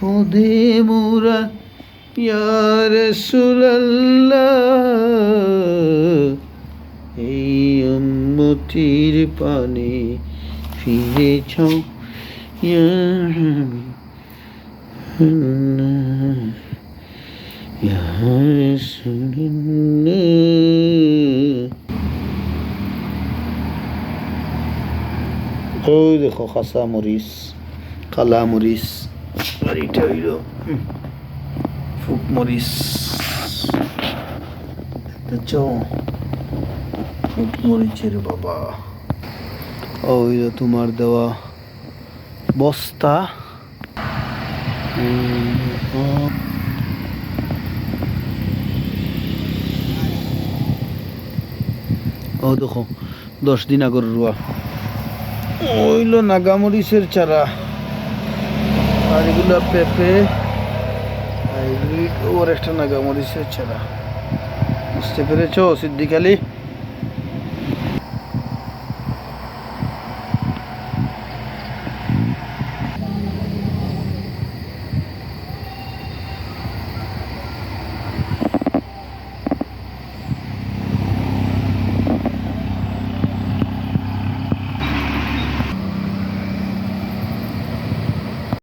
বিপদে মোরা ইয়ার এই উম্মতির পানে ফিরে ছাও হাবিবাল্লাহ। রাসূলুল্লাহ। ওই দেখো খাসা মরিচ কালা মরিচ আর এটা হইল হুম, ফুক মরিচ দেখতেছ ফুক মরিচের বাবা। ওই যে তোমার দেওয়া বস্তা। ও দেখো দশ দিন আগর রুয়া। ওইলো নাগামরিচের চারা। আর পেঁপে হাইব্রিড ওর একটা নাগামরিচের চারা বুঝতে পেরেছ সিদ্দিক আলী